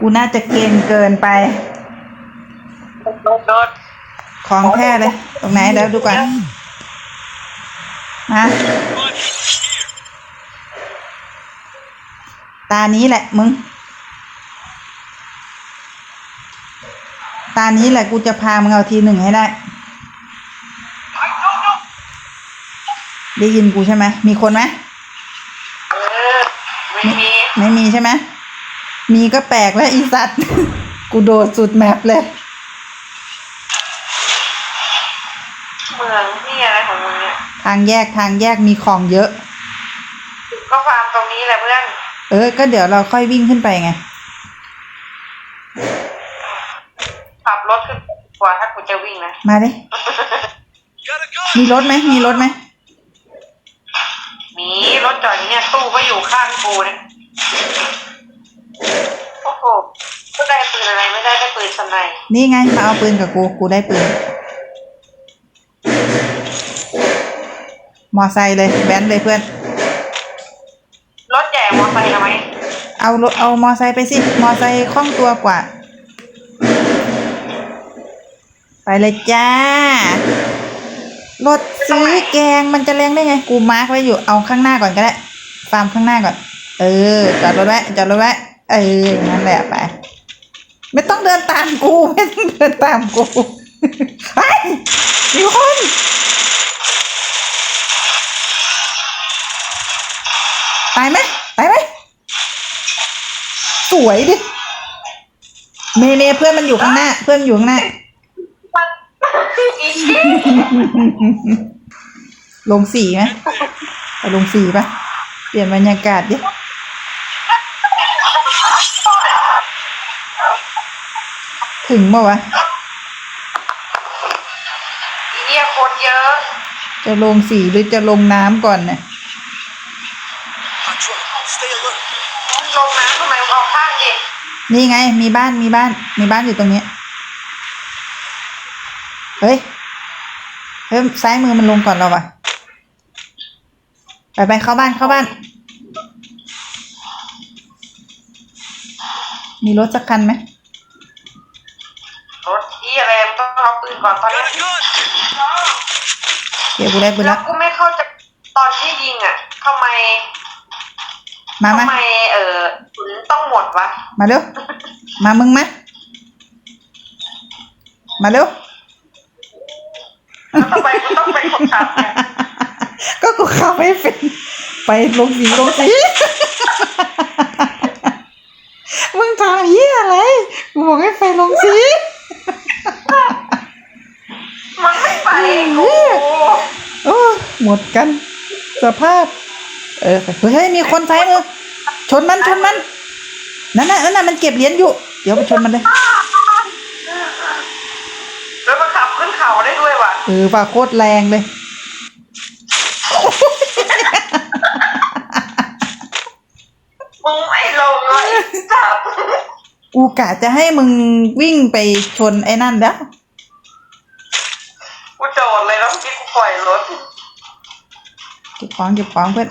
กูน่าจะเก่งเกินไปโดดโดดของแท้เลย ตรงไหนเดี๋ยวดูก่อนมาตานี้แหละมึง ตานี้แหละกูจะพามึงเอาทีหนึ่งให้ได้ ได้ยินกูใช่ไหม มีคนไหม เออไม่มี ไม่มีใช่ไหม มีก็แปลกแล้วอีสัตว์ กูโดดสุดแมปเลย เมืองนี่อะไรของมึงเนี่ยทางแยกทางแยกมีของเยอะ ก็ฟาร์มตรงนี้แหละเพื่อน เออ ก็เดี๋ยวเราค่อยวิ่งขึ้นไปไง ขับรถขึ้นกว่าถ้ากูจะวิ่งนะ มาดิ มีรถไหม มีรถไหม มีรถจอดอยู่เนี่ยตู้ก็อยู่ข้างกูเนี่ยโอ้โหก็ได้ปืนอะไร ไม่ได้ได้ปืนสไนป์นี่ไงมาเอาปืนกับกู กูได้ปืน มอไซค์เลยแว้นเลยเพื่อน รถใหญ่มอไซค์ทำไมเอารถเอามอไซค์ไปสิ มอไซค์คล่องตัวกว่า ไปเลยจ้า รถซื้อแกงมันจะแรงได้ไง กูมาร์กไว้อยู่ เอาข้างหน้าก่อนก็ได้ ฟาร์มข้างหน้าก่อน เออ จอดรถไว้ จอดรถไว้ เออ นั่นแหละไป ไม่ต้องเดินตามกูไม่ต้องเดินตามกูเฮ้ยมีคนตายไหมตายไหมสวยดิเมเมเพื่อนมันอยู่ข้างหน้า เพื่อนอยู่ข้างหน้าลงสีไหมไปลงสีปะเปลี่ยนบรรยากาศดิ ถึงเมื่อวะอีเหี้ยคนเยอะ จะลงสีหรือจะลงน้ำก่อนเนี่ยลงน้ำทำไมมึงเอาข้างดินี่ไง มีบ้านมีบ้าน มีบ้านอยู่ตรงนี้ เฮ้ย เฮ้ยซ้ายมือมันลงก่อนเราวะไปไปเข้าบ้านเข้าบ้าน มีรถสักคันไหม องเอาปืนก่อนตอนนี้เดี๋ยวกูได้ปืนแล้แล้ววกูไม่เข้าใจตอนที่ยิงอะทำไมมามาทำไมเออถึงต้องหมดวะมาเร็วมามึงมามาเร็ว แล้วทำไมกูต้องเป็นคนขับเนี่ยก็กูขับไม่เป็นไปลงสีลงสี มึงทำเหี้ยอะไร กูบอกให้ไปลงสี มันไม่ไปกู โอ้หม ดกัน สภาพ เออไปเฮ้ยมีคนซ้ายมือชนมันชนมันนั่นน่ะนั่นน่ะมันเก็บเหรียญอยู่ เดี๋ยวไปชนมันเลยแล้วมันขับขึ้นเขาได้ด้วยว่ะเออฝ่าโคตรแรงเลยมึงไม่ลงเลยจับกูกะจะให้มึงวิ่งไปชนไอ้นั่นแล้วกูโจดเลยแล้วเมื่อกี้กูปล่อยรถเก็บของเก็บของเพื่อน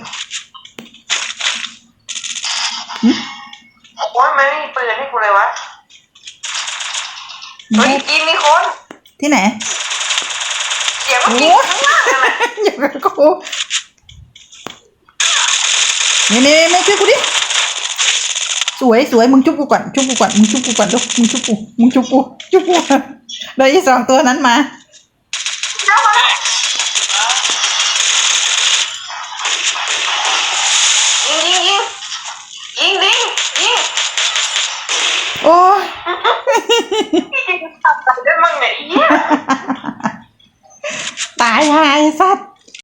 โอ้ยมันไม่มีปืนให้กูเลยวะเฮ้ยกินมีคนที่ไหนเสียงมันกินข้างล่างนั่นแหละอยู่กับกูนี่นี่ไม่ช่วยกูดิสวยสวยมึงชุบกูก่อนชุบกูก่อนมึงชุบกูก่อนลูกมึงชุบกูมึงชุบกูชุบกูเลยอีสองตัวนั้นมา โอ้ยยิงทำอะไรได้มั่งเนี่ยไอ้เหี้ยตายหายสัตว์